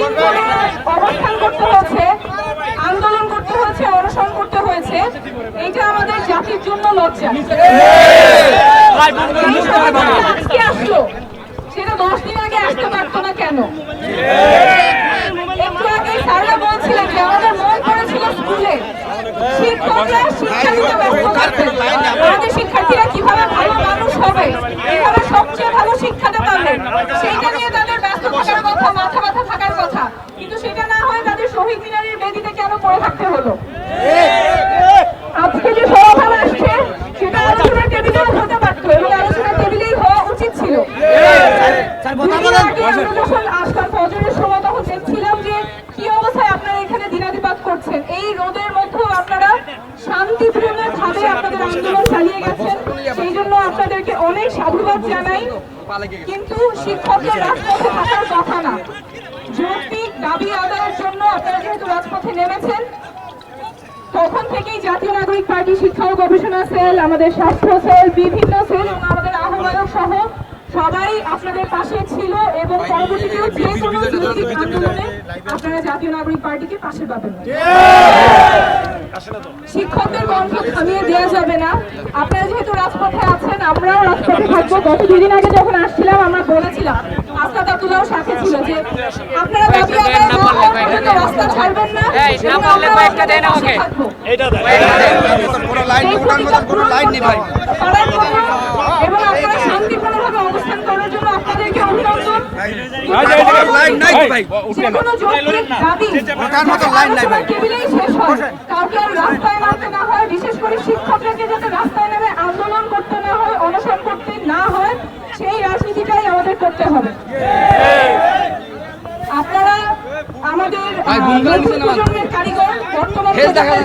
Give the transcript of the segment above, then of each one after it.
অবস্থান করতে হয়েছে, আন্দোলন করতে হয়েছে, অনশন করতে হয়েছে। এটা আমাদের জাতির জন্য লজ্জা। আজকে আসলো। সেটা দশ দিন আগে আসতে পারতো না কেন? একটু আগে স্যাররা বলছিলেন যে আমাদের মন পড়েছিল স্কুলে। শিক্ষকরা শিক্ষা দিতে ব্যস্ত থাকতেন। আমাদের শিক্ষার্থীরা কীভাবে ভালো মানুষ হবে কীভাবে সবচেয়ে ভালো শিক্ষাটা পাবে সেইটা নিয়ে তাদের ব্যস্ত থাকার কথা মাথা ব্যথা থাকার কথা কিন্তু সেটা না হয় তাদের শহীদ মিনারের বেদিতে কেন পড়ে থাকতে হলো আজকে যে সমাধান আসছে সেটা আলোচনার টেবিলেও হতে পারতো এবং আলোচনার টেবিলেই হওয়া উচিত ছিল। আসলাম ফজরের সময় তখন দেখছিলাম যে কি অবস্থায় আপনারা এখানে দিনাদিপাত করছেন। এই রোদের মধ্যেও আপনারা শান্তিপূর্ণ ভাবে আপনাদের আন্দোলন চালিয়ে গেছেন। সেই জন্য আপনাদেরকে অনেক সাধুবাদ জানাই। কিন্তু শিক্ষকদের রাজপথে থাকার কথা না যৌক্তিক দাবি আদায়ের জন্য আপনারা যেহেতু রাজপথে নেমেছেন তখন থেকেই জাতীয় নাগরিক পার্টি শিক্ষা ও গবেষণা সেল আমাদের স্বাস্থ্য সেল বিভিন্ন সেল এবং আমাদের আহ্বায়ক সহ সবাই আপনাদের পাশে ছিল এবং পরবর্তীতেও যে কোনো আন্দোলনে আপনারা জাতীয় নাগরিক পার্টিকে পাশে পাবেন শিক্ষকদের কণ্ঠ থামিয়ে দেওয়া যাবে না। আপনারা যেহেতু রাজপথে আছেন আমরাও রাজপথে থাকব। গত দুদিন আগে যখন আসছিলাম আমরা বলেছিলাম সাথে ছিল যে আপনারা দাবি আদায় রাস্তা ছাড়বেন না। এবং আপনারা শান্তিপূর্ণভাবে অবস্থান করার জন্য আপনাদেরকে অভিনন্দন। লাইন নাই ভাই। দাবি ওঠার মতো লাইন নাই ভাই। টেবিলেই শেষ হয় কাউকে আর রাস্তায় নামতে না হয় বিশেষ করে শিক্ষকদেরকে যাতে রাস্তায় নেমে আন্দোলন করতে না হয় অনশন করতে না হয় সেই রাজনীতিটাই আমাদের করতে হবে আপনারা আমাদের প্রজন্মের কারিগর বর্তমান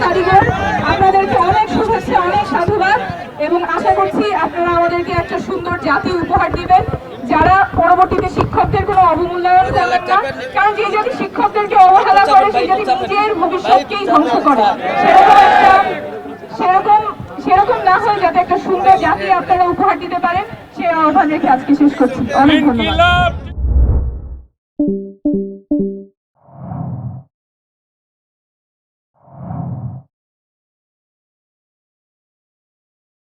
কারিগর আপনাদেরকে অনেক শুভেচ্ছা অনেক সাধুবাদ এবং আশা করছি আপনারা আমাদেরকে একটা সুন্দর জাতি উপহার দিবেন। যারা পরবর্তীতে শিক্ষকদের কোনো অবমূল্যায়ন না কারণ যে জাতি শিক্ষকদেরকে অবহেলা করে সেই জাতি নিজের ভবিষ্যৎকেই ধ্বংস করে। সেরকম একটা সেরকম সেরকম না হয় যাতে একটা সুন্দর জাতি আপনারা উপহার দিতে পারেন। সে আহ্বান রেখে আজকে শেষ করছি। অনেক ধন্যবাদ।